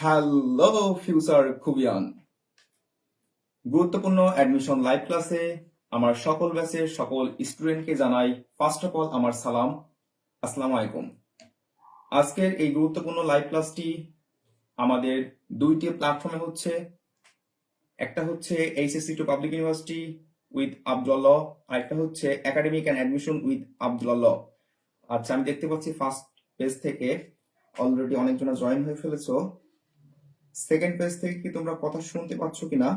Hello future খুবিয়ান গুরুত্বপূর্ণ admission live ক্লাসে আমার সকল ব্যাচের সকল স্টুডেন্টকে জানাই ফার্স্ট অফ অল আমার সালাম। আসসালামু আলাইকুম। আজকের এই গুরুত্বপূর্ণ লাইভ ক্লাসটি আমাদের দুইটি প্ল্যাটফর্মে হচ্ছে। একটা হচ্ছে HSC to public university with Abdullah আর একটা হচ্ছে academic and admission with Abdullah আচ্ছা আমি দেখতে পাচ্ছি ফার্স্ট পেজ থেকে। অলরেডি অনেকজন জয়েন হয়ে ফেলেছো। সেকেন্ড পেজ থেকে কি তোমরা কথা শুনতে পাচ্ছ কিনা?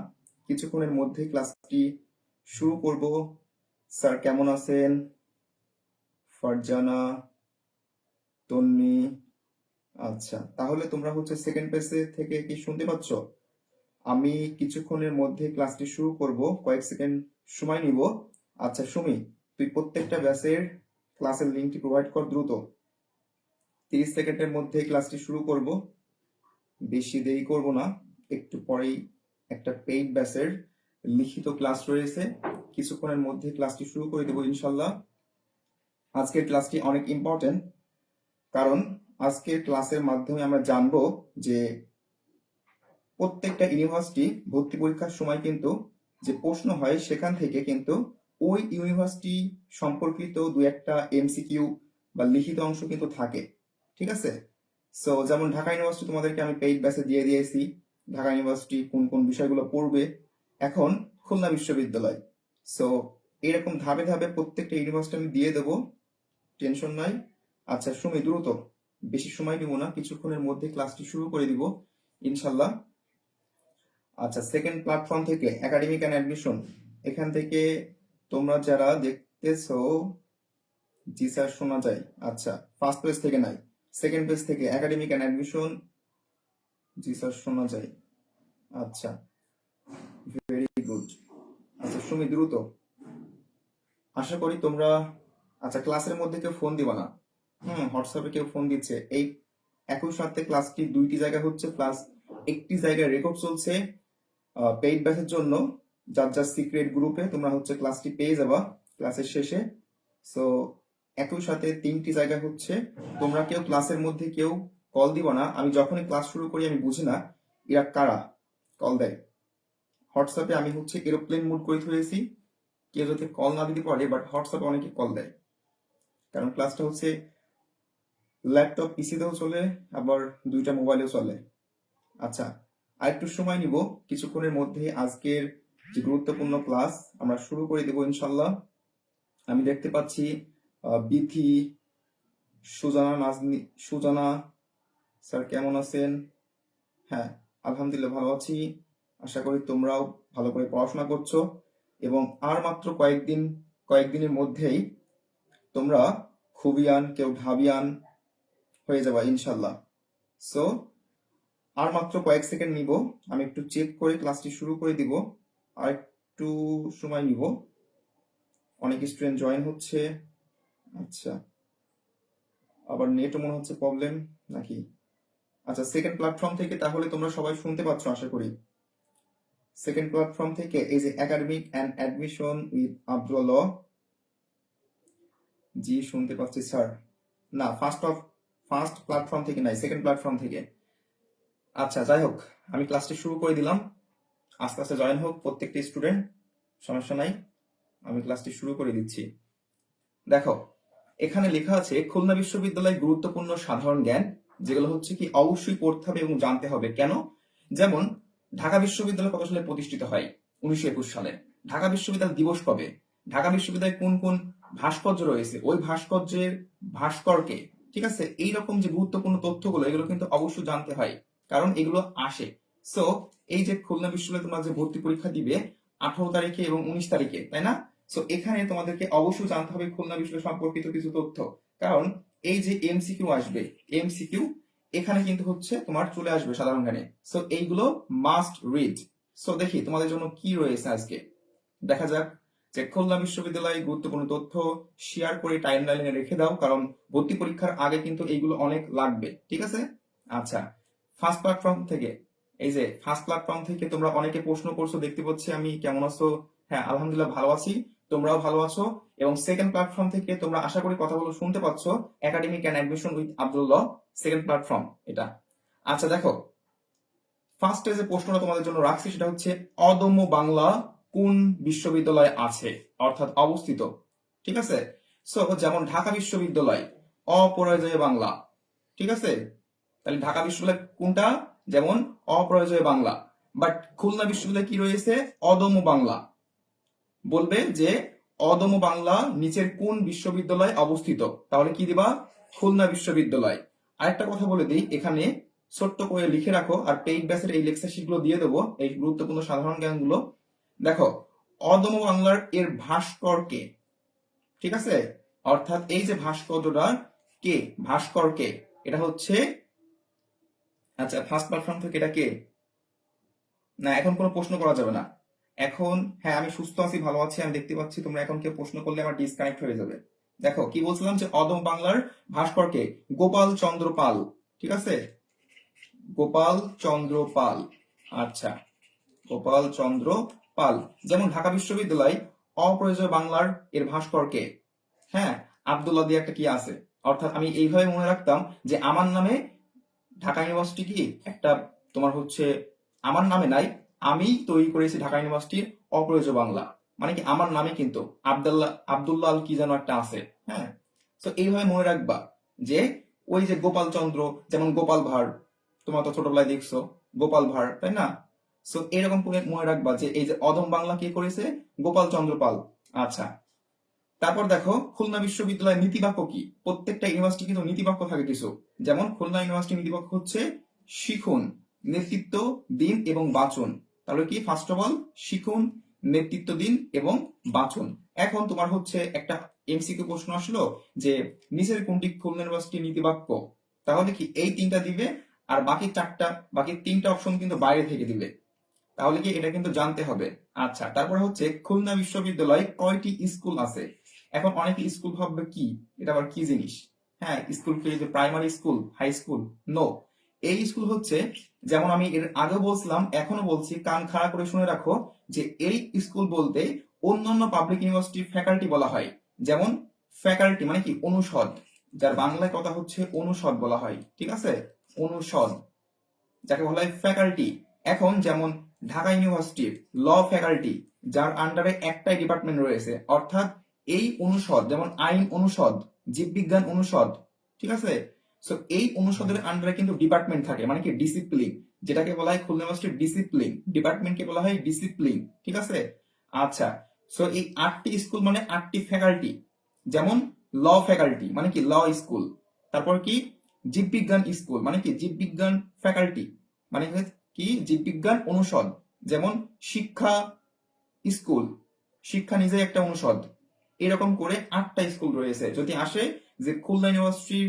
কিছুক্ষণের মধ্যে ক্লাসটি শুরু করব। স্যার কেমন আছেন? ফারজানা, তন্নি আচ্ছা তাহলে তোমরা হচ্ছে সেকেন্ড পেজে থেকে কি শুনতে পাচ্ছ? আমি কিছুক্ষণের মধ্যে ক্লাসটি শুরু করব, কয়েক সেকেন্ড সময় নিব। আচ্ছা সুমি, তুই প্রত্যেকটা ব্যাচের ক্লাসের লিঙ্কটি প্রোভাইড কর দ্রুত। তিরিশ সেকেন্ডের মধ্যে ক্লাসটি শুরু করব। বেশি দেরি করব না। একটু পরেই একটা পেইড ব্যাচের লিখিত ক্লাস রয়েছে। কিছুক্ষণের মধ্যে ক্লাসটি শুরু করে দেবো ইনশাল্লাহ আজকের ক্লাসটি অনেক ইম্পর্টেন্ট কারণ আজকের ক্লাসের মাধ্যমে আমরা জানব যে প্রত্যেকটা ইউনিভার্সিটি ভর্তি পরীক্ষার সময় কিন্তু যে প্রশ্ন হয় সেখান থেকে কিন্তু ওই ইউনিভার্সিটি সম্পর্কিত দু একটা এমসিকিউ বা লিখিত অংশ কিন্তু থাকে। ঠিক আছে? সো যেমন ঢাকা ইউনিভার্সিটি তোমাদেরকে আমি পেইড ব্যাচে দিয়ে দিয়েছি। ঢাকা ইউনিভার্সিটি কোন কোন বিষয়গুলো পড়বে। এখন খুলনা বিশ্ববিদ্যালয়। সো এরকম ধাপে ধাপে প্রত্যেকটা ইউনিভার্সিটি আমি দিয়ে দেবো। টেনশন নাই। আচ্ছা সুমি, দ্রুত। বেশি সময় নিব না, কিছুক্ষণের মধ্যে ক্লাসটি শুরু করে দিব ইনশাল্লাহ আচ্ছা সেকেন্ড প্ল্যাটফর্ম থেকে একাডেমিক অ্যান্ড অ্যাডমিশন এখান থেকে তোমরা যারা দেখতেছো, জি স্যার, শোনা যায়। আচ্ছা ফার্স্ট পেজ থেকে নাই। সেকেন্ড পেজ থেকে একাডেমিক অ্যান্ড অ্যাডমিশন জি স্যার, শোনা যায়। আচ্ছা। ভেরি গুড আচ্ছা সুমি, দ্রুত। আশা করি তোমরা আচ্ছা ক্লাসের মধ্যে কেউ ফোন দিবা না। হুম হোয়াটসঅ্যাপে কেউ ফোন দিচ্ছে। এই একই সাথে ক্লাসটি দুইটি জায়গা হচ্ছে? প্লাস একটি জায়গায় রেকর্ড চলছে পেইড ব্যাচের জন্য। যার যার সিক্রেট গ্রুপে তোমরা হচ্ছে ক্লাসটি পেয়ে যাবা ক্লাসের শেষে। সো একই সাথে তিনটি জায়গা হচ্ছে, তোমরা কেউ ক্লাসের মধ্যে কেউ কল দিবা না। আমি যখনই ক্লাস শুরু করি, আমি বুঝি না এরা কারা কল দেয়। হোয়াটসঅ্যাপে আমি হচ্ছে এরোপ্লেন মুড করে ধরেছি। কেউ যাতে কল না দিতে পারে বাট হোয়াটসঅ্যাপে অনেকে কল দেয়। কারণ ক্লাসটা হচ্ছে ল্যাপটপ পিসিতেও চলে, আবার দুইটা মোবাইলেও চলে। আচ্ছা আর একটু সময় নিব। কিছুক্ষণের মধ্যে আজকের যে গুরুত্বপূর্ণ ক্লাস আমরা শুরু করে দেব ইনশাল্লাহ। আমি দেখতে পাচ্ছি বিথি, সুজানা নাজনি, সুজানা স্যার কেমন আছেন? হ্যাঁ আলহামদুলিল্লাহ ভালো আছি। আশা করি তোমরাও ভালো করে পড়াশোনা করছ। এবং আর মাত্র কয়েকদিন, কয়েকদিনের মধ্যেই তোমরা খুবিয়ান, কেউ ঢাবিয়ান হয়ে যাবা ইনশাল্লাহ সো আর মাত্র কয়েক সেকেন্ড নিব। আমি একটু চেক করে ক্লাসটি শুরু করে দিব। আর একটু সময় নিব। অনেক স্টুডেন্ট জয়েন হচ্ছে। আচ্ছা। আবার নেটও মনে হচ্ছে প্রবলেম নাকি? আচ্ছা সেকেন্ড প্ল্যাটফর্ম থেকে তাহলে তোমরা সবাই শুনতে পাচ্ছ, আশা করি। সেকেন্ড প্ল্যাটফর্ম থেকে এই যে academic and admission with Abdullah জি, শুনতে পাচ্ছি স্যার না ফার্স্ট অফ ফার্স্ট প্ল্যাটফর্ম থেকে নাই সেকেন্ড প্ল্যাটফর্ম থেকে। আচ্ছা যাই হোক, আমি ক্লাসটি শুরু করে দিলাম। আস্তে আস্তে জয়েন হোক প্রত্যেকটি স্টুডেন্ট সমস্যা নাই। আমি ক্লাসটি শুরু করে দিচ্ছি। দেখো এখানে লেখা আছে, খুলনা বিশ্ববিদ্যালয় গুরুত্বপূর্ণ সাধারণ জ্ঞান, যেগুলো হচ্ছে কি অবশ্যই পড়তে হবে এবং জানতে হবে। কেন? যেমন, ঢাকা বিশ্ববিদ্যালয় কত সালে প্রতিষ্ঠিত হয়? উনিশশো একুশ সালে। ঢাকা বিশ্ববিদ্যালয় দিবস কবে? ঢাকা বিশ্ববিদ্যালয়ে কোন কোন ভাস্কর্য রয়েছে? ওই ভাস্কর্যের ভাস্করকে, ঠিক আছে? এই রকম যে গুরুত্বপূর্ণ তথ্যগুলো, এগুলো কিন্তু অবশ্যই জানতে হয়, কারণ এগুলো আসে। সো এই যে খুলনা বিশ্ববিদ্যালয়ে তোমরা যে ভর্তি পরীক্ষা দিবে, আঠারো তারিখে এবং উনিশ তারিখে, তাই না? সো এখানে তোমাদেরকে অবশ্যই জানতে হবে খুলনা বিশ্ববিদ্যালয় সম্পর্কিত কিছু তথ্য। কারণ এই যে এমসিকিউ আসবে এমসিকিউ এখানে কিন্তু হচ্ছে তোমার চলে আসবে সাধারণ জ্ঞানে সো এইগুলো মাস্ট রিড সো দেখি তোমাদের জন্য কি রয়েছে আজকে। দেখা যাক যে খুলনা বিশ্ববিদ্যালয়ে গুরুত্বপূর্ণ তথ্য শেয়ার করে টাইম লাইনে রেখে দাও, কারণ ভর্তি পরীক্ষার আগে কিন্তু এইগুলো অনেক লাগবে। ঠিক আছে? আচ্ছা ফার্স্ট প্ল্যাটফর্ম থেকে। এই যে ফার্স্ট প্ল্যাটফর্ম থেকে তোমরা অনেকে প্রশ্ন করছ, দেখতে পাচ্ছি আমি, কেমন আছো? হ্যাঁ আলহামদুলিল্লাহ ভালো আছি। তোমরাও ভালো আছো এবং সেকেন্ড প্ল্যাটফর্ম থেকে তোমরা আশা করি কথাগুলো শুনতে পাচ্ছ academic and admission with Abdullah second platform এটা। আচ্ছা দেখো ফার্স্টে যে প্রশ্নটা তোমাদের জন্য রাখছি সেটা হচ্ছে, অদম্য বাংলা কোন বিশ্ববিদ্যালয়ে আছে? অর্থাৎ অবস্থিত। ঠিক আছে? সো যেমন ঢাকা বিশ্ববিদ্যালয়, অপরাজয় বাংলা। ঠিক আছে? তাহলে ঢাকা বিশ্ববিদ্যালয় কোনটা? যেমন, অপরাজয় বাংলা। বাট খুলনা বিশ্ববিদ্যালয় কি রয়েছে? অদম্য বাংলা। বলবে যে অদম বাংলা নিচের কোন বিশ্ববিদ্যালয়ে অবস্থিত? তাহলে কি দিবা? খুলনা বিশ্ববিদ্যালয়। আরেকটা কথা বলে দিই, এখানে ছোট্ট করে লিখে রাখো আর পেইড ব্যাসের এই লেকচার শিটগুলো দিয়ে দেবো, এই গুরুত্বপূর্ণ সাধারণ জ্ঞানগুলো। দেখো অদম বাংলার এর ভাস্কর কে? ঠিক আছে? অর্থাৎ এই যে ভাস্কর্যটা কে? ভাস্কর কে? এটা হচ্ছে আচ্ছা ফার্স্ট প্ল্যাটফর্ম থেকে এটা কে? না, এখন কোনো প্রশ্ন করা যাবে না। এখন হ্যাঁ আমি সুস্থ আছি, ভালো আছি, আমি দেখতে পাচ্ছি, তোমরা এখন কেউ প্রশ্ন করলে আমার ডিসকানেক্ট হয়ে যাবে। দেখো, কি বলছিলাম যে অদম বাংলার ভাস্করকে গোপাল চন্দ্র পাল, ঠিক আছে? গোপাল চন্দ্র পাল আচ্ছা গোপাল চন্দ্র পাল, যেমন ঢাকা বিশ্ববিদ্যালয় অপ্রয়োজনীয় বাংলার এর ভাস্করকে হ্যাঁ আবদুল্লাহ দিয়ে একটা কি আছে? অর্থাৎ আমি এইভাবে মনে রাখতাম যে আমার নামে ঢাকা ইউনিভার্সিটি কি? একটা তোমার হচ্ছে, আমার নামে নাই আমি তৈরি করেছি ঢাকা ইউনিভার্সিটির অপ্রয়োজ বাংলা। মানে কি আমার নামে কিন্তু আবদুল্লাহ আবদুল্লাহ আল কি যেন একটা আছে হ্যাঁ? তো এইভাবে মনে রাখবা যে ওই যে গোপাল চন্দ্র, যেমন গোপাল ভাঁড়, তোমরা তো ছোটবেলায় দেখছ, গোপাল ভাঁড়, তাই না? সো এরকম মনে রাখবা যে এই যে অদম বাংলা কে করেছে? গোপাল চন্দ্র পাল। আচ্ছা। তারপর দেখো, খুলনা বিশ্ববিদ্যালয়ের নীতিবাক্য কি? প্রত্যেকটা ইউনিভার্সিটি কিন্তু নীতিবাক্য থাকে কিছু। যেমন, খুলনা ইউনিভার্সিটি নীতিবাক্য হচ্ছে শিখুন, নেতৃত্ব দিন এবং বাঁচুন। তাহলে কি? ফার্স্ট অফ অল শিখুন, নেতৃত্ব দিন এবং বাঁচুন। এখন তোমার হচ্ছে একটা এমসিকিউ প্রশ্ন আসলো যে, নিচের কোনটি খুলনা ইউনিভার্সিটি নীতিবাক্য? তাহলে কি এই তিনটা দিবে আর বাকি চারটা, বাকি তিনটা অপশন কিন্তু বাইরে থেকে দিবে। তাহলে কি এটা কিন্তু জানতে হবে। আচ্ছা তারপরে হচ্ছে খুলনা বিশ্ববিদ্যালয়ে কয়টি স্কুল আছে? এখন অনেকে স্কুল ভাববে কি? এটা আবার কি জিনিস? হ্যাঁ স্কুল কি primary school high school no এই স্কুল হচ্ছে, যেমন আমি এর আগে বলছিলাম এখনও বলছি, কান খাড়া করে শুনে রাখো যে এই স্কুল বলতে অন্যান্য পাবলিক ইউনিভার্সিটি ফ্যাকাল্টি বলা হয়। যেমন ফ্যাকাল্টি মানে কি? অনুষদ। যার বাংলায় কথা হচ্ছে অনুষদ বলা হয়। ঠিক আছে? অনুষদ। যাকে বলা হয় ফ্যাকাল্টি এখন যেমন ঢাকা ইউনিভার্সিটির ল ফ্যাকাল্টি যার আন্ডারে একটাই ডিপার্টমেন্ট রয়েছে, অর্থাৎ এই অনুষদ, যেমন আইন অনুষদ, জীববিজ্ঞান অনুষদ, ঠিক আছে? সো এই অনুষদের আন্ডারে কিন্তু ডিপার্টমেন্ট থাকে মানে কি ডিসিপ্লিন যেটাকে বলা হয় খুলনা ইউনিভার্সিটির ডিসিপ্লিন ডিপার্টমেন্টকে বলা হয় ডিসিপ্লিন ঠিক আছে? আচ্ছা সো এই আটটি স্কুল মানে আটটি ফ্যাকাল্টি যেমন ল ফ্যাকাল্টি মানে কি ল স্কুল তারপর কি জীববিজ্ঞান স্কুল মানে কি জীববিজ্ঞান ফ্যাকাল্টি মানে কি জীববিজ্ঞান অনুষদ, যেমন শিক্ষা স্কুল শিক্ষা নিজে একটা অনুষদ, এরকম করে আটটা স্কুল রয়েছে, যদি আসে যে খুলনা ইউনিভার্সিটির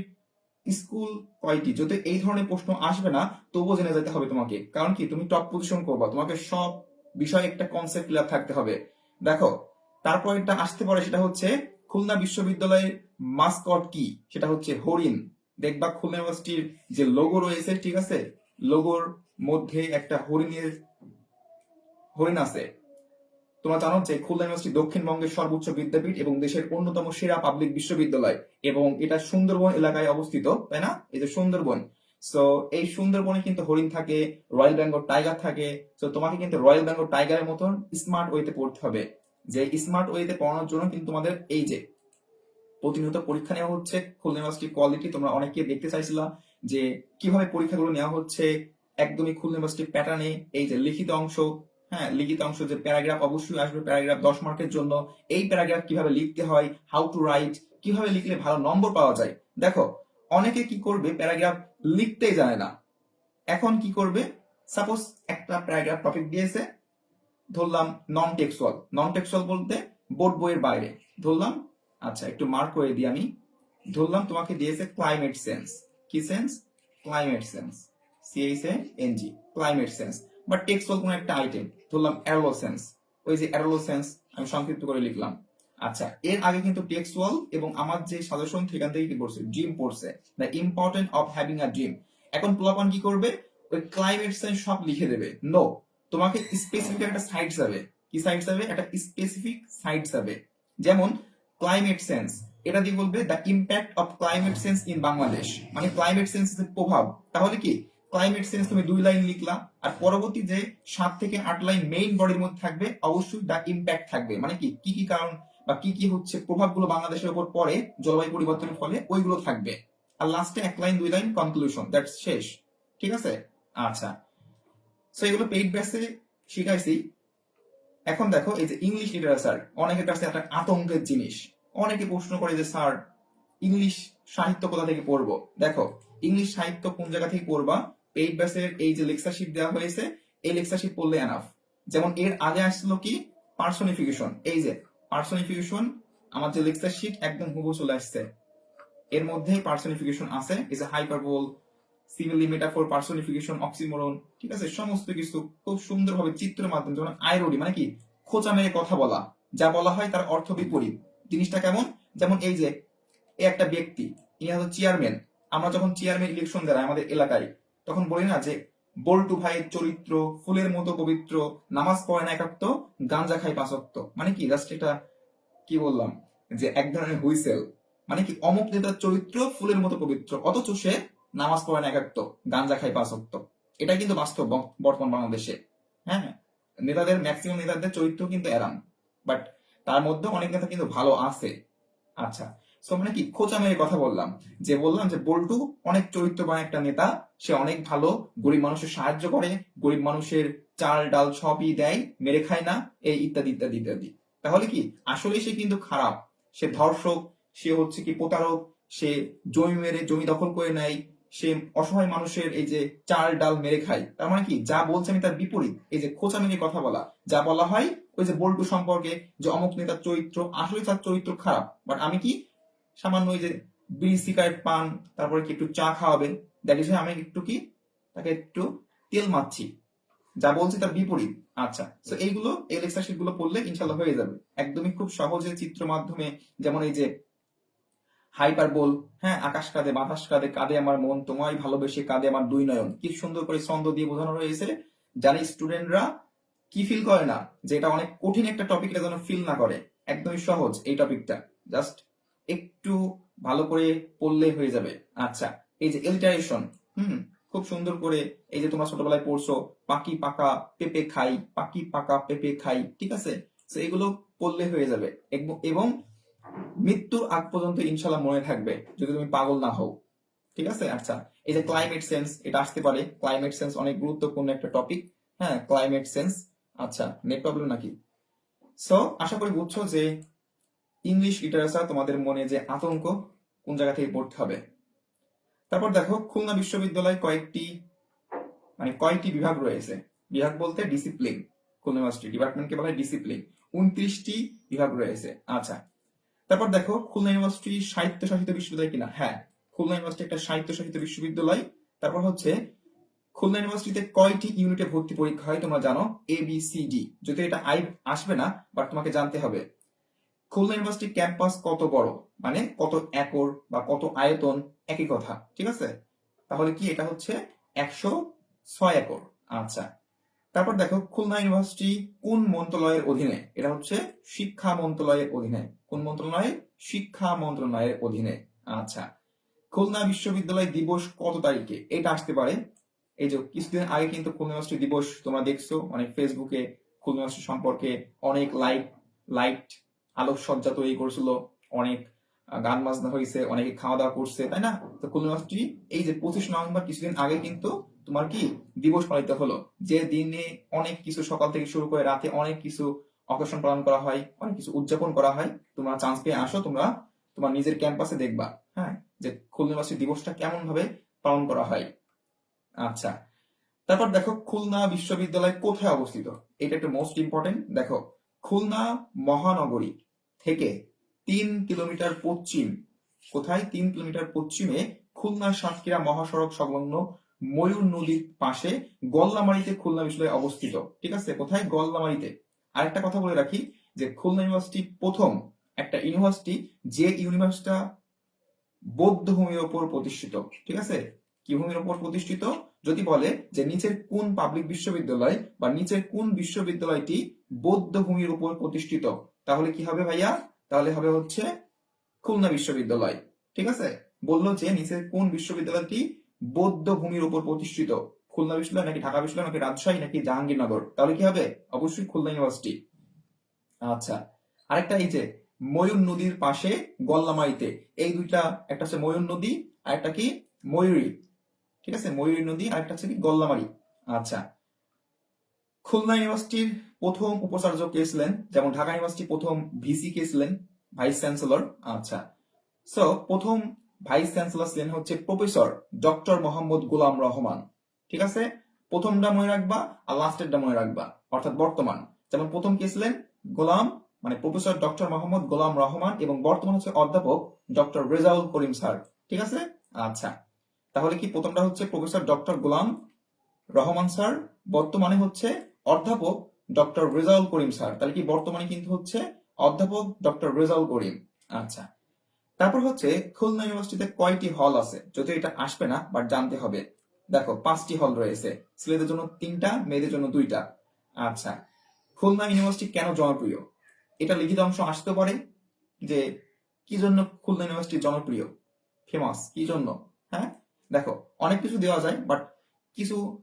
স্কুল কয়টি? যদি এই ধরনের প্রশ্ন আসবে না, তবুও জেনে যেতে হবে তোমাকে। কারণ কি? তুমি টপ পজিশন করবা। তোমাকে সব বিষয়ে একটা কনসেপ্ট ক্লিয়ার থাকতে হবে। দেখো, তারপর একটা আসতে পারে সেটা হচ্ছে, খুলনা বিশ্ববিদ্যালয়ের মাস্কট কি? সেটা হচ্ছে হরিণ। দেখবা খুলনা ইউনিভার্সিটির যে লোগো রয়েছে, ঠিক আছে? লোগোর মধ্যে একটা হরিণের, হরিণ আছে। তোমরা জানো যে খুলনা ইউনিভার্সিটি দক্ষিণবঙ্গের সর্বোচ্চ বিদ্যাপীঠ এবং দেশের অন্যতম সেরা পাবলিক বিশ্ববিদ্যালয় এবং এটা সুন্দরবন এলাকায় অবস্থিত, তাই না? এই যে সুন্দরবন। সো এই সুন্দরবনে কিন্তু হরিণ থাকে, রয়্যাল বেঙ্গল টাইগার থাকে। তো তোমাকে কিন্তু রয়্যাল বেঙ্গল টাইগারের মতন স্মার্ট ওয়েতে পড়তে হবে। যে স্মার্ট ওয়েতে পড়ানোর জন্য কিন্তু তোমাদের এই যে প্রতিনিয়ত পরীক্ষা নেওয়া হচ্ছে, খুলনা ইউনিভার্সিটির কোয়ালিটি তোমরা অনেকে দেখতে চাইছিলা যে কীভাবে পরীক্ষাগুলো নেওয়া হচ্ছে, একদমই খুলনা ইউনিভার্সিটির প্যাটার্নে এই যে লিখিত অংশ হ্যাঁ লিখিত অংশ যে প্যারাগ্রাফ, অবশ্যই আসবে প্যারাগ্রাফ দশ মার্কের জন্য। এই প্যারাগ্রাফ কীভাবে লিখতে হয় হাউ টু রাইট কীভাবে লিখলে ভালো নম্বর পাওয়া যায়। দেখো, অনেকে কি করবে, প্যারাগ্রাফ লিখতেই জানে না। এখন কি করবে? সাপোজ একটা প্যারাগ্রাফ টপিক দিয়েছে, ধরলাম নন টেক্সুয়াল নন টেক্সুয়াল বলতে বোর্ড বইয়ের বাইরে। ধরলাম আচ্ছা একটু মার্ক করে দিই আমি। ধরলাম, তোমাকে দিয়েছে ক্লাইমেট সেন্স কি sense climate sense CH NG climate sense বা টেক্সুয়াল কোনো একটা আইটেম ধরলাম অ্যারোলোসেন্স ওই যে অ্যারোলোসেন্স আমি সংক্ষিপ্ত করে লিখলাম। আচ্ছা এর আগে কিন্তু টেক্সুয়াল এবং আমার যে সাজেশন সেখান থেকে কি পড়ছে ড্রিম পড়ছে the important of having a dream এখন পোলাপান কি করবে? ওই ক্লাইমেট সেন্স সব লিখে দেবে। নো তোমাকে স্পেসিফিক একটা সাইট যাবে কি সাইট যাবে একটা স্পেসিফিক সাইট যাবে যেমন ক্লাইমেট সেন্স এটা দিয়ে বলবে the impact of climate change in Bangladesh মানে ক্লাইমেট সেন্সের প্রভাব। তাহলে কি? ক্লাইমেট চেঞ্জ তুমি দুই লাইন লিখলা, আর পরবর্তী যে সাত থেকে আট লাইন মেইন বডির মধ্যে থাকবে, অবশ্যই দ্য ইম্প্যাক্ট থাকবে। মানে কি? কি কি কারণ বা কি কি হচ্ছে, প্রভাবগুলো বাংলাদেশের উপর পড়ে, জলবায়ু পরিবর্তনের ফলে ওইগুলো থাকবে। আর লাস্টে এক লাইন দুই লাইন কনক্লুশন দ্যাটস শেষ। ঠিক আছে? আচ্ছা। সো এগুলো পেইড ব্যাসে শিখাইছি। এখন দেখো, এই যে ইংলিশ লিটারেচার অনেকের কাছে একটা আতঙ্কের জিনিস। অনেকে প্রশ্ন করে যে, স্যার ইংলিশ সাহিত্য কোথা থেকে পড়ব? দেখো ইংলিশ সাহিত্য কোন জায়গা থেকে পড়বা? পেইড ব্যাসের এই যে লেকচারশিপ দেওয়া হয়েছে, এই লেকচারশিপ পড়লে এনাফ যেমন এর আগে আসলো কি? পার্সনিফিকেশন এই যে পার্সনিফিকেশন আমার যে লেকচারশিট একদম হুবহু চলে আসছে। এর মধ্যে পার্সনিফিকেশন আছে is a hyperbole simile metaphor personification oxymoron ঠিক আছে? সমস্ত কিছু খুব সুন্দরভাবে চিত্রের মাধ্যমে, যেমন আইরোডি মানে কি? খোঁচা মেরে কথা বলা। যা বলা হয় তার অর্থ বিপরীত। জিনিসটা কেমন? যেমন এই যে, এ একটা ব্যক্তি, ইনি হলো চেয়ারম্যান আমরা যখন চেয়ারম্যান ইলেকশন দেয় আমাদের এলাকায় তখন বলি না যে বল্টু ভাইয়ের চরিত্র, ফুলের মতো পবিত্র, নামাজ পড়ে না একাত্ম, গাঞ্জা খাই পাঁচক্ত। মানে কি? জাস্ট এটা কি বললাম? যে এক ধরনের হুইসেল। মানে কি? অমুক নেতার চরিত্র ফুলের মতো পবিত্র, অথচ সে নামাজ পড়ে না একাত্ম, গাঞ্জা খাই পাঁচক্ত। এটা কিন্তু বাস্তব বর্তমান বাংলাদেশে। হ্যাঁ? নেতাদের ম্যাক্সিমাম নেতাদের চরিত্র কিন্তু এরাম। বাট তার মধ্যে অনেক নেতা কিন্তু ভালো আছে। আচ্ছা। সো মানে কি? খোঁচা মেরে কথা বললাম। যে বললাম যে, বল্টু অনেক চরিত্রবান একটা নেতা। সে অনেক ভালো। গরিব মানুষের সাহায্য করে। গরিব মানুষের চাল, ডাল সবই দেয়। মেরে খায় না। এই ইত্যাদি ইত্যাদি ইত্যাদি। তাহলে কি? আসলে সে কিন্তু খারাপ। সে ধর্ষক। সে হচ্ছে কি প্রতারক। সে জমি মেরে জমি দখল করে নেয়। সে অসহায় মানুষের এই যে চাল, ডাল মেরে খায়। তার মানে কি? যা বলছে আমি তার বিপরীত। এই যে খোঁচা মেরে কথা বলা। যা বলা হয় ওই যে বল্টু সম্পর্কে যে অমুক নেতার চরিত্র আসলে তার চরিত্র খারাপ। বাট আমি কি? সামান্য যে বিড়ি সিগারেট পান, তারপরে কি একটু চা খাওয়াবে দ্যাট ইজ আমি একটু কি, তাকে একটু তেল মারছি। যা বলছি তার বিপরীত। আচ্ছা তো এইগুলো, এই লেকচারশিটগুলো পড়লে ইনশাল্লাহ হয়ে যাবে। একদমই খুব সহজে চিত্র মাধ্যমে, যেমন এই যে হাইপার বল হ্যাঁ আকাশ কাঁদে, বাতাস কাঁদে কাঁদে আমার মন, তোমায় ভালোবেসে কাঁদে আমার দুই নয়ন। কি সুন্দর করে ছন্দ দিয়ে বোঝানো রয়েছে। জানি স্টুডেন্টরা কি ফিল করে না, যে এটা অনেক কঠিন একটা টপিক এটা যেন ফিল না করে। একদমই সহজ এই টপিকটা জাস্ট একটু ভালো করে পড়লে হয়ে যাবে। আচ্ছা এই যে এলিটারেশন হুম, খুব সুন্দর করে এই যে তোমরা ছোটবেলায় পড়ছো পাকি পাকা পেঁপে খাই পাকি পাকা পেঁপে খাই, ঠিক আছে? এগুলো পড়লে হয়ে যাবে। এবং- এবং মৃত্যুর আগ পর্যন্ত ইনশাল্লাহ মনে থাকবে, যদি তুমি পাগল না হও। ঠিক আছে? আচ্ছা এই যে ক্লাইমেট সেন্স এটা আসতে পারে। ক্লাইমেট সেন্স অনেক গুরুত্বপূর্ণ একটা টপিক হ্যাঁ ক্লাইমেট সেন্স আচ্ছা নেট প্রবলেম নাকি? সো আশা করি বুঝছ যে ইংলিশ লিটারেচার তোমাদের মনে যে আতঙ্ক, কোন জায়গা থেকে পড়তে হবে? তারপর দেখো, খুলনা বিশ্ববিদ্যালয়ে কয়েকটি মানে কয়েকটি বিভাগ রয়েছে? বিভাগ বলতে ডিসিপ্লিন খুলনা ইউনিভার্সিটি ডিপার্টমেন্টকে বলা হয় ডিসিপ্লিন উনত্রিশটি বিভাগ রয়েছে। আচ্ছা তারপর দেখো, খুলনা ইউনিভার্সিটি সাহিত্য শাসিত বিশ্ববিদ্যালয় কিনা? হ্যাঁ খুলনা ইউনিভার্সিটি একটা সাহিত্য শাসিত বিশ্ববিদ্যালয়। তারপর হচ্ছে, খুলনা ইউনিভার্সিটিতে কয়টি ইউনিটে ভর্তি পরীক্ষা হয় তোমরা জানো? এ বি সি ডি যদি এটা আই আসবে না বাট তোমাকে জানতে হবে। খুলনা ইউনিভার্সিটি ক্যাম্পাস কত বড়? মানে কত একর বা কত আয়তন? একই কথা, ঠিক আছে? তাহলে কি এটা হচ্ছে একশো ছয় একর? আচ্ছা। তারপর দেখো, খুলনা ইউনিভার্সিটি কোন মন্ত্রণালয়ের অধীনে? এটা হচ্ছে শিক্ষা মন্ত্রণালয়ের অধীনে। কোন মন্ত্রণালয়? শিক্ষা মন্ত্রণালয়ের অধীনে। আচ্ছা। খুলনা বিশ্ববিদ্যালয় দিবস কত তারিখে? এটা আসতে পারে। এই যে কিছুদিন আগে কিন্তু খুলনা ইউনিভার্সিটি দিবস তোমরা দেখছ অনেক ফেসবুকে খুলনা ইউনিভার্সিটি সম্পর্কে অনেক লাইট লাইট আলোকসজ্জা তৈরি করছিল, অনেক গান বাজনা হয়েছে অনেকে খাওয়া দাওয়া করছে, তাই না? তো খুলনা এই যে পঁচিশ নভেম্বর কিছুদিন আগে কিন্তু তোমার কি দিবস পালিত হলো, যে দিনে অনেক কিছু সকাল থেকে শুরু করে রাতে অনেক কিছু অকেশন পালন করা হয়, অনেক কিছু উদযাপন করা হয়, তোমরা চান্স পেয়ে আসো, তোমরা তোমার নিজের ক্যাম্পাসে দেখবা হ্যাঁ? যে খুলনা দিবসটা কেমন ভাবে পালন করা হয়। আচ্ছা তারপর দেখো খুলনা বিশ্ববিদ্যালয় কোথায় অবস্থিত? এটা একটু মোস্ট ইম্পর্টেন্ট দেখো, খুলনা মহানগরী থেকে তিন কিলোমিটার পশ্চিম, কোথায়? তিন কিলোমিটার পশ্চিমে খুলনা সাতক্ষীরা মহাসড়ক সংলগ্ন ময়ূর নদীর পাশে গল্লামারিতে খুলনা বিশ্ববিদ্যালয় অবস্থিত। ঠিক আছে? কোথায়? গল্লামারিতে আরেকটা কথা বলে রাখি যে খুলনা ইউনিভার্সিটি প্রথম একটা ইউনিভার্সিটি যে ইউনিভার্সিটিটা বৌদ্ধ ভূমির ওপর প্রতিষ্ঠিত। ঠিক আছে? কি ভূমির ওপর প্রতিষ্ঠিত? যদি বলে যে নিচের কোন পাবলিক বিশ্ববিদ্যালয় বা নিচের কোন বিশ্ববিদ্যালয়টি বৌদ্ধ ভূমির উপর প্রতিষ্ঠিত? তাহলে কি হবে ভাইয়া? তাহলে হবে হচ্ছে খুলনা বিশ্ববিদ্যালয়। ঠিক আছে? বলল যে নিচের কোন বিশ্ববিদ্যালয়টি বৌদ্ধ ভূমির উপর প্রতিষ্ঠিত? খুলনা বিশ্ববিদ্যালয় নাকি ঢাকা বিশ্ববিদ্যালয় নাকি রাজশাহী নাকি জাহাঙ্গীরনগর? তাহলে কি হবে? অবশ্যই খুলনা ইউনিভার্সিটি। আচ্ছা আরেকটা এই যে ময়ূর নদীর পাশে গল্লামারিতে এই দুইটা, একটা হচ্ছে ময়ূর নদী আর একটা কি? ময়ূরী। ঠিক আছে? ময়ূরী নদী আর একটা হচ্ছে কি? গল্লামারি। আচ্ছা খুলনা ইউনিভার্সিটির প্রথম উপাচার্য কে ছিলেন? যেমন ঢাকা ইউনিভার্সিটি প্রথম ভিসি কে ছিলেন? ভাইস চ্যান্সেলর আচ্ছা। সো প্রথম ভাইস চ্যান্সেলর ছিলেন হচ্ছে প্রফেসর ডক্টর মোহাম্মদ গোলাম রহমান। ঠিক আছে? প্রথমটা মনে রাখবা আর লাস্টেরটা মনে রাখবা, অর্থাৎ বর্তমান। যেমন প্রথম কে ছিলেন? গোলাম মানে প্রফেসর ডক্টর মোহাম্মদ গোলাম রহমান এবং বর্তমান হচ্ছে অধ্যাপক ডক্টর রেজাউল করিম স্যার। ঠিক আছে? আচ্ছা। তাহলে কি প্রথমটা হচ্ছে professor doctor Golam Rahman sir? বর্তমানে হচ্ছে অধ্যাপক ডক্টর রেজাউল করিম স্যার। তাহলে কি বর্তমানে কিন্তু হচ্ছে অধ্যাপক ডক্টর রেজাউল করিম। আচ্ছা। তারপর হচ্ছে খুলনা ইউনিভার্সিটিতে কয়টি হল আছে? যদিও এটা আসবে না বাট জানতে হবে। দেখো, পাঁচটি হল রয়েছে। ছেলেদের জন্য তিনটা, মেয়েদের জন্য দুইটা। আচ্ছা। খুলনা ইউনিভার্সিটি কেন জনপ্রিয়? এটা লিখিত অংশ আসতে পারে যে কি জন্য খুলনা ইউনিভার্সিটি জনপ্রিয়? ফেমাস কি জন্য? হ্যাঁ? দেখো, অনেক কিছু দেওয়া যায় বাট কিছু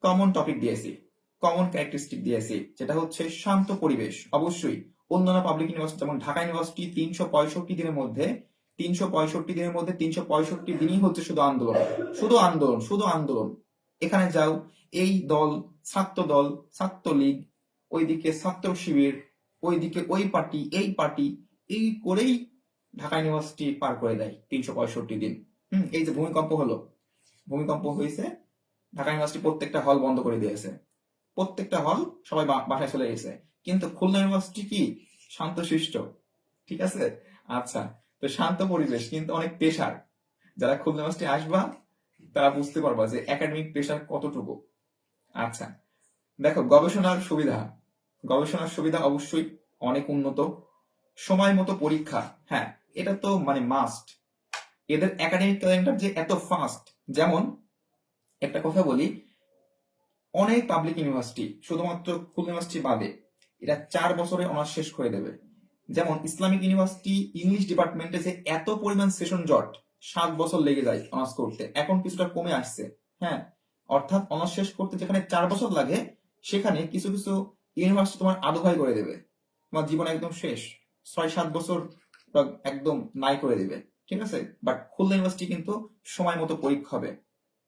কমন টপিক দিয়েছি। কমন ক্যারেক্টারিস্টিক দিয়েছি, যেটা হচ্ছে শান্ত পরিবেশ। অবশ্যই অন্যান্য পাবলিক ইউনিভার্সিটি যেমন ঢাকা ইউনিভার্সিটি তিনশো পঁয়ষট্টি দিনের মধ্যে, তিনশো পঁয়ষট্টি দিনের মধ্যে তিনশো পঁয়ষট্টি দিনই হচ্ছে শুধু আন্দোলন। শুধু আন্দোলন শুধু আন্দোলন। এখানে যাও, এই দল ছাত্র দল ছাত্র লীগ ওইদিকে ছাত্র শিবির, ওইদিকে ওই পার্টি, এই পার্টি, এই করেই ঢাকা ইউনিভার্সিটি পার করে দেয় তিনশো পঁয়ষট্টি দিন। হম, এই যে ভূমিকম্প হলো। ভূমিকম্প হয়েছে, ঢাকা ইউনিভার্সিটি প্রত্যেকটা হল বন্ধ করে দিয়েছে। প্রত্যেকটা হল সবাই বাসায় চলে গেছে। কিন্তু খুলনা ইউনিভার্সিটি কি? শান্ত শিষ্ট ঠিক আছে? আচ্ছা তো শান্ত পরিবেশ, কিন্তু অনেক প্রেশার যারা খুলনা ইউনিভার্সিটি আসবা, তারা বুঝতে পারবা যে একাডেমিক প্রেশার কতটুকু। আচ্ছা দেখো, গবেষণার সুবিধা। গবেষণার সুবিধা অবশ্যই অনেক উন্নত। সময় মতো পরীক্ষা হ্যাঁ এটা তো মানে মাস্ট এদের একাডেমিক ক্যালেন্ডার যে এত ফাস্ট যেমন একটা কথা বলি অনেক পাবলিক ইউনিভার্সিটি শুধুমাত্র খুলনা ইউনিভার্সিটি বাদে এটা চার বছরে অনার্স শেষ করে দেবে। যেমন ইসলামিক ইউনিভার্সিটি ইংলিশ ডিপার্টমেন্টে যে এত পরিমাণ সেশন জট, সাত বছর লেগে যায় অনার্স করতে। এখন কিছুটা কমে আসছে হ্যাঁ? অর্থাৎ অনার্স শেষ করতে যেখানে চার বছর লাগে, সেখানে কিছু কিছু ইউনিভার্সিটি তোমার আদভাই করে দেবে। তোমার জীবন একদম শেষ, ছয় সাত বছর একদম নাই করে দেবে, ঠিক আছে? বাট খুলনা ইউনিভার্সিটি কিন্তু সময় মতো পরীক্ষা হবে।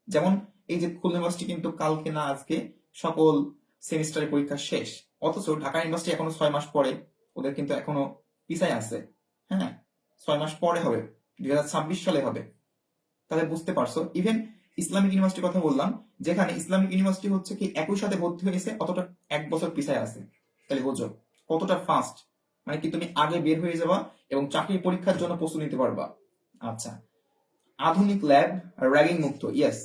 যেমন এই যে খুলনা ইউনিভার্সিটি কিন্তু কালকে না, আজকে সকল সেমিস্টারের পরীক্ষা শেষ। অথচ ঢাকা ইউনিভার্সিটি এখনও ছয় মাস পরে, ওদের কিন্তু এখনও পিছায় আছে। হ্যাঁ ছয় মাস পরে হবে, দুই সালে হবে। তাহলে বুঝতে পারছ? ইভেন ইসলামিক ইউনিভার্সিটির কথা বললাম, যেখানে ইসলামিক ইউনিভার্সিটি হচ্ছে কি একই সাথে ভর্তি হয়েছে অতটা এক বছর পিছায় আছে। তাহলে বোঝো, কতটা ফাস্ট মানে কি তুমি আগে বের হয়ে যাবা এবং চাকরি পরীক্ষার জন্য প্রস্তুতি নিতে পারবা? আচ্ছা আধুনিক ল্যাব র্যাগিং মুক্ত ইয়েস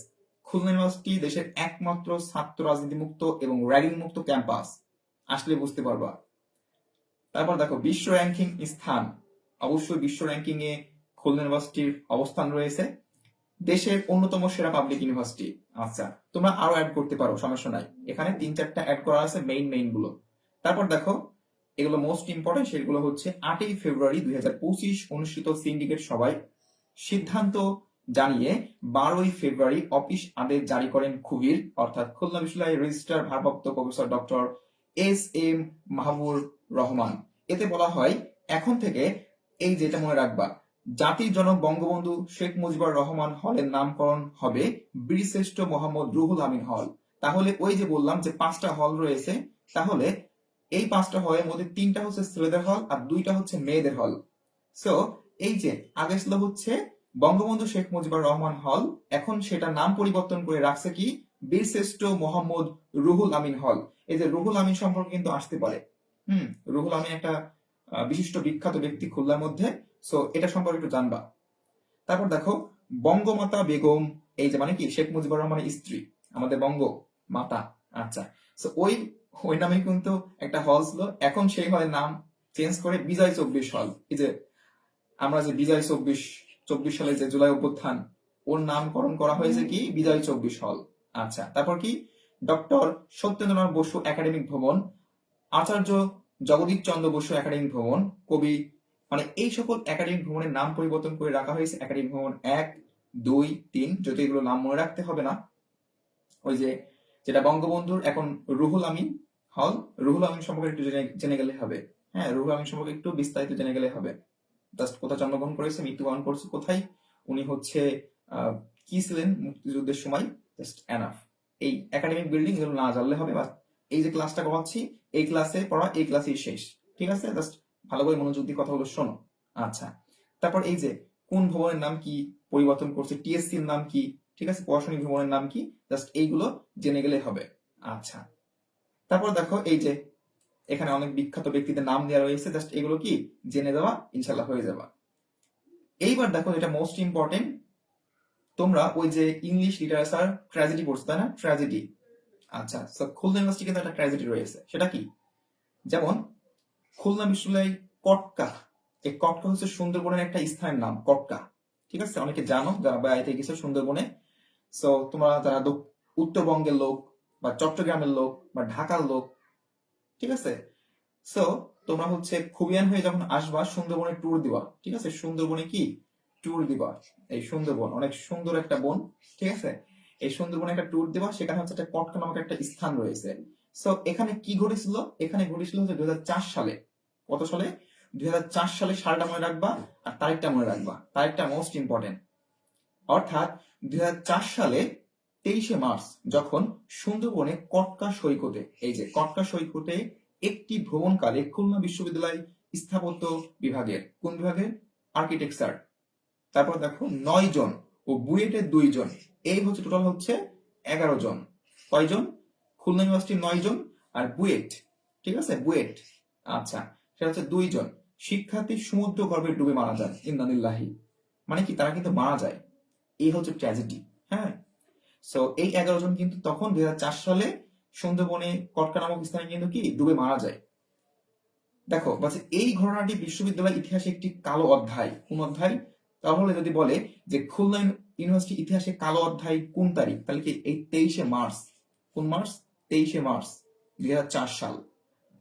খুলনা ইউনিভার্সিটি দেশের একমাত্র ছাত্র রাজনীতি মুক্ত এবং র্যাগিং মুক্ত ক্যাম্পাস। আসলে বুঝতে পারবা। তারপর দেখো, বিশ্ব র্যাঙ্কিং স্থান। অবশ্যই বিশ্ব র্যাঙ্কিং এ খুলনা ইউনিভার্সিটির অবস্থান রয়েছে। দেশের অন্যতম সেরা পাবলিক ইউনিভার্সিটি আচ্ছা তোমরা আরও অ্যাড করতে পারো, সমস্যা নাই। এখানে তিন চারটা অ্যাড করা আছে মেইন মেইনগুলো। তারপর দেখো, এগুলো মোস্ট ইম্পর্টেন্ট সেগুলো হচ্ছে আটই ফেব্রুয়ারি দুই হাজার পঁচিশ অনুষ্ঠিত সিন্ডিকেট সভায় সিদ্ধান্ত জানিয়ে বারোই ফেব্রুয়ারি অফিস আদেশ জারি করেন খুবির, অর্থাৎ খুলনা বিশ্ববিদ্যালয়ের রেজিস্ট্রার ভারপ্রাপ্ত professor doctor S M Mahbur Rahman. এতে বলা হয়, এখন থেকে এই যেটা মনে রাখবা, জাতির জনক বঙ্গবন্ধু শেখ মুজিবুর রহমান হলের নামকরণ হবে বীরশ্রেষ্ঠ মোহাম্মদ রুহুল আমিন হল। তাহলে ওই যে বললাম যে পাঁচটা হল রয়েছে, তাহলে এই পাঁচটা হলের মধ্যে তিনটা হচ্ছে ছেলেদের হল আর দুইটা হচ্ছে মেয়েদের হল। সো এই যে আগে ছিল হচ্ছে বঙ্গবন্ধু শেখ মুজিবুর রহমান হল। এখন সেটা নাম পরিবর্তন করে রাখছে কি? বীরশ্রেষ্ঠ মোহাম্মদ রুহুল আমিন হল। এই যে রুহুল আমিন সম্পর্কে কিন্তু আসতে পারে। হুম, রুহুল আমিন একটা বিশিষ্ট বিখ্যাত ব্যক্তি খুলনার মধ্যে। সো এটা সম্পর্কে একটু জানবা। তারপর দেখো, বঙ্গমাতা বেগম, এই যে মানে কি? শেখ মুজিবুর রহমানের স্ত্রী, আমাদের বঙ্গ মাতা আচ্ছা সো ওই ওই নামে কিন্তু একটা হল ছিল। এখন সেই হলের নাম চেঞ্জ করে বিজয় চব্বিশ হল। এই যে, আমরা যে বিজয় চব্বিশ চব্বিশ সালে যে জুলাই অভ্যুত্থান, ওর নামকরণ করা হয়েছে কি? বিজয় চব্বিশ হল। আচ্ছা তারপর কি? ডক্টর সত্যেন্দ্রনাথ বসু একাডেমিক ভবন, আচার্য জগদীশ চন্দ্র বসু একাডেমিক ভবন, কবি মানে এই সকল একাডেমিক ভবনের নাম পরিবর্তন করে রাখা হয়েছে একাডেমিক ভবন এক, দুই, তিন যদি এগুলো নাম মনে রাখতে হবে না। ওই যে, যেটা বঙ্গবন্ধুর এখন রুহুল আমিন হল, রুহুল আমিন সম্পর্কে একটু জেনে জেনে গেলে হবে। হ্যাঁ রুহুল আমিন সম্পর্কে একটু বিস্তারিত জেনে গেলে হবে। জাস্ট কোথায় জন্মগ্রহণ করেছে, মৃত্যুবরণ করছে, কোথায়? উনি হচ্ছে কি ছিলেন মুক্তিযুদ্ধের সময়? জাস্ট এনাফ এই একাডেমিক বিল্ডিং এগুলো না জানলে হবে বা এই যে ক্লাসটা করাচ্ছি, এই ক্লাসে পড়া, এই ক্লাসেই শেষ। ঠিক আছে? জাস্ট ভালো করে মনোযোগ দিয়ে কথাগুলো শোনো। আচ্ছা। তারপর এই যে, কোন ভবনের নাম কি, পরিবর্তন করছে টিএসসির নাম কি, ঠিক আছে? প্রশাসনিক ভবনের নাম কি? জাস্ট এইগুলো জেনে গেলে হবে। আচ্ছা। তারপর দেখো এই যে এখানে অনেক বিখ্যাত ব্যক্তিদের নাম দেওয়া রয়েছে জাস্ট এগুলো কি? জেনে দেওয়া ইনশাল্লাহ হয়ে যাবা। এইবার দেখো এটা মোস্ট ইম্পর্টেন্ট তোমরা ওই যে ইংলিশ লিটারেচার ট্র্যাজেডি পড়ছো, তাই না? ট্র্যাজেডি আচ্ছা তো খুলনা ইউনিভার্সিটি কিন্তু একটা ট্র্যাজেডি রয়েছে। সেটা কি? যেমন, খুলনা বিশ্ববিদ্যালয় কটকা। এই কটকা হচ্ছে সুন্দরবনের একটা স্থানের নাম, কটকা। ঠিক আছে? অনেকে জানো, যারা বেড়াইতে গেছে সুন্দরবনে। সো তোমরা যারা উত্তরবঙ্গের লোক বা চট্টগ্রামের লোক বা ঢাকার লোক ঠিক আছে? সো তোমরা হচ্ছে খুবিয়ান হয়ে যখন আসবা সুন্দরবনে ট্যুর দিবা, ঠিক আছে? সুন্দরবনে কি? ট্যুর দিবা। এই সুন্দরবন, অনেক সুন্দর একটা বন, ঠিক আছে? এই সুন্দরবনে একটা ট্যুর দিবা, সেখানে হচ্ছে একটা কটকা নামক একটা স্থান রয়েছে। সো এখানে কি ঘটেছিল? এখানে ঘটেছিল হচ্ছে দুই হাজার চার সালে। কত সালে? দুই হাজার চার সালে সালটা মনে রাখবা আর তারিখটা মনে রাখবা। তারিখটা মোস্ট ইম্পর্টেন্ট অর্থাৎ দুই হাজার চার সালে তেইশে মার্চ, যখন সুন্দরবনে কটকা সৈকতে, এই যে কটকা সৈকতে একটি ভ্রমণকালে খুলনা বিশ্ববিদ্যালয় স্থাপত্য বিভাগের, কোন বিভাগের? আর্কিটেকচার তারপর দেখো, নয় জন ও বুয়েটের দুই জন, এই হচ্ছে টোটাল হচ্ছে এগারো জন। কয়জন খুলনা ইউনিভার্সিটির নয় জন আর বুয়েট, ঠিক আছে? বুয়েট। আচ্ছা সেটা হচ্ছে দুই জন। শিক্ষার্থী সমুদ্র গর্ভে ডুবে মারা যায় ইন্দানিল্লাহি মানে কি? তারা কিন্তু মারা যায়। এই হচ্ছে ট্র্যাজেডি হ্যাঁ? সো এই এগারো জন কিন্তু তখন দুই সালে সুন্দরবনে কটকা নামক স্থানে কিন্তু কি? ডুবে মারা যায়। দেখো এই ঘটনাটি বিশ্ববিদ্যালয় ইতিহাসে একটি কালো অধ্যায়, কোন অধ্যায়? তাহলে যদি বলে যে খুলনা ইউনিভার্সিটি ইতিহাসে কালো অধ্যায় কোন তারিখ? তাহলে কি এই তেইশে মার্চ, কোন মার্চ? তেইশে মার্চ, দুই সাল।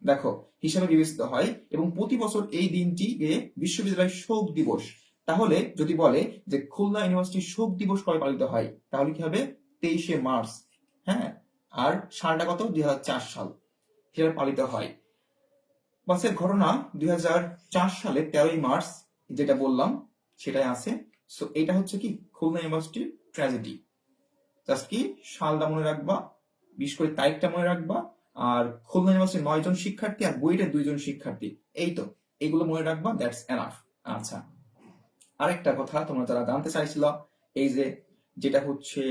দেখো, হিসাবে বিবেচিত হয় এবং প্রতি বছর এই দিনটি বিশ্ববিদ্যালয় শোক দিবস। তাহলে যদি বলে যে খুলনা ইউনিভার্সিটি শোক দিবস কবে পালিত হয়? তাহলে কি হবে? তেইশে মার্চ হ্যাঁ? আর সালটা কত? দুই হাজার চার সাল। হিসাবে পালিত হয়। বাসের ঘটনা দুই হাজার চার সালে তেরোই মার্চ, যেটা বললাম, সেটাই আছে। সো এটা হচ্ছে কি? খুলনা ইউনিভার্সিটির ট্র্যাজেডি। জাস্ট কি? সালটা মনে রাখবা, বিশেষ করে তারিখটা মনে রাখবা। আর খুলনা ইউনিভার্সিটির নয় জন শিক্ষার্থী আর বুয়েটের দুইজন শিক্ষার্থী। এই তো, এগুলো মনে রাখবা দ্যাটস এনাফ আচ্ছা আরেকটা কথা তোমরা যারা জানতে চাইছিল, এই যে যেটা হচ্ছে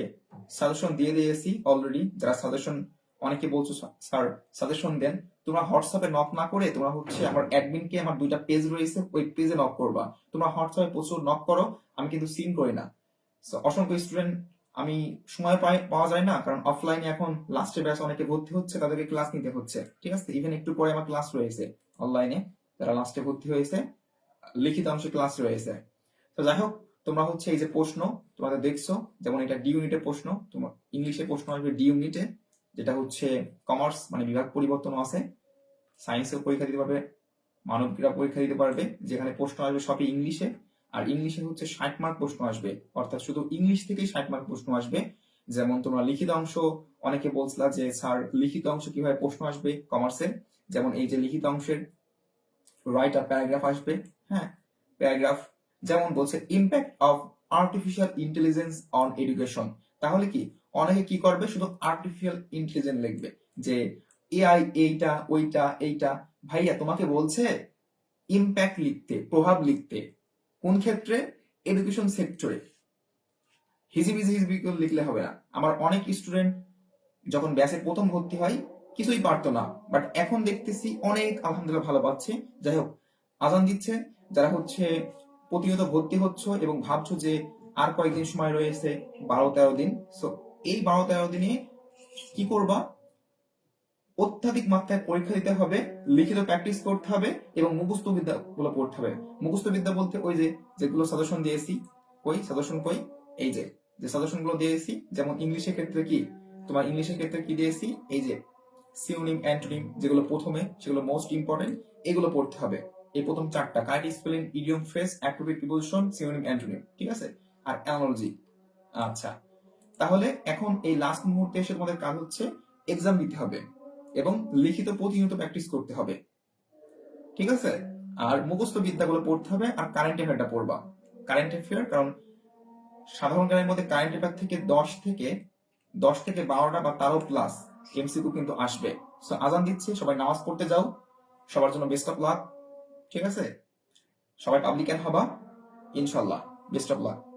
সাজেশন দিয়ে দিয়েছি অলরেডি যারা সাজেশন অনেকে বলছো স্যার সাজেশন দেন। তোমরা হোয়াটসঅ্যাপে নক না করে তোমরা হচ্ছে আমার অ্যাডমিনকে আমার দুইটা পেজ রয়েছে, ওই পেজে নক করবা। তোমরা হোয়াটসঅ্যাপে প্রচুর নক করো, আমি কিন্তু সিন করি না। অসংখ্য স্টুডেন্ট আমি সময় পাওয়া যায় না, কারণ অফলাইনে এখন লাস্টে ব্যাচ অনেকে ভর্তি হচ্ছে, তাদেরকে ক্লাস নিতে হচ্ছে। ঠিক আছে? ইভেন একটু পরে আমার ক্লাস রয়েছে অনলাইনে যারা লাস্টে ভর্তি হয়েছে, লিখিত অংশে ক্লাস রয়েছে। তো যাই হোক তোমরা হচ্ছে এই যে প্রশ্ন তোমাদের দেখছ, যেমন এটা ডি ইউনিটের প্রশ্ন, তোমার ইংলিশে প্রশ্ন আসবে ডি ইউনিটে যেটা হচ্ছে কমার্স মানে বিভাগ পরিবর্তন আছে সায়েন্সেও পরীক্ষা দিতে পারবে, মানব বিভাগ পরীক্ষা দিতে পারবে, যেখানে প্রশ্ন আসবে সবই ইংলিশে আর ইংলিশে হচ্ছে ষাট মার্ক প্রশ্ন আসবে, অর্থাৎ শুধু ইংলিশ থেকেই ষাট মার্ক প্রশ্ন আসবে, যেমন তোমরা লিখিত অংশ, অনেকে বলছিলা যে, স্যার, লিখিত অংশ কীভাবে প্রশ্ন আসবে কমার্সের যেমন এই যে লিখিত অংশের রাইট আর প্যারাগ্রাফ আসবে হ্যাঁ প্যারাগ্রাফ যেমন বলছে impact of artificial intelligence on education তাহলে কি? অনেকে কি করবে? শুধু আর্টিফিশিয়াল ইন্টেলিজেন্স লিখবে যে এআই এইটা, ওইটা, এইটা। ভাইয়া, তোমাকে বলছে ইম্প্যাক্ট লিখতে, প্রভাব লিখতে। কোন ক্ষেত্রে? এডুকেশন সেক্টরে হিজিবিজি হিজিবি লিখলে হবে না। আমার অনেক স্টুডেন্ট যখন ব্যাচে প্রথম ভর্তি হয়, কিছুই পারতো না। বাট এখন দেখতেছি অনেক, আলহামদুলিল্লাহ ভালো পাচ্ছে। যাই হোক, আজান দিচ্ছে। যারা হচ্ছে প্রতিনিয়ত ভর্তি হচ্ছ এবং ভাবছ যে আর কয়েকদিন সময় রয়েছে, বারো তেরো দিন। সো এই বারো তেরো দিনে কি করবা? অত্যাধিক মাত্রায় পরীক্ষা দিতে হবে, লিখিত প্র্যাকটিস করতে হবে এবং মুখস্থ বিদ্যা গুলো পড়তে হবে। মুখস্থ বিদ্যা বলতে ওই যে, যেগুলো সাজেশন দিয়েছি। কই? সাজেশন কই? এই যে যে সাজেশনগুলো দিয়েছি, যেমন ইংলিশের ক্ষেত্রে কি? তোমার ইংলিশের ক্ষেত্রে কি দিয়েছি? এই যে সিউনিম অ্যান্টোনিম যেগুলো প্রথমে, সেগুলো মোস্ট ইম্পর্টেন্ট এগুলো পড়তে হবে। এই প্রথম চারটা kite spelling idiom phrase activity preposition synonym antonym ঠিক আছে? আর অ্যানালজি আচ্ছা। তাহলে এখন এই লাস্ট মুহূর্তে এসে তোমাদের কাজ হচ্ছে এক্সাম দিতে হবে এবং লিখিত প্রতিনিয়ত প্র্যাকটিস করতে হবে, ঠিক আছে? আর মুখস্থ বিদ্যাগুলো পড়তে হবে আর কারেন্ট অ্যাফেয়ারটা পড়বা। কারেন্ট অ্যাফেয়ার কারণ সাধারণ জ্ঞানের মধ্যে কারেন্ট অ্যাফেয়ার থেকে দশ থেকে দশ থেকে বারোটা বা তারও প্লাস এমসিকিউ কিন্তু আসবে। সো আজান দিচ্ছে, সবাই নামাজ পড়তে যাও, সবার জন্য বেস্ট অফ লাক ঠিক আছে? সবাই পাবলিক হবা ইনশাল্লাহ বেস্ট অফ লাক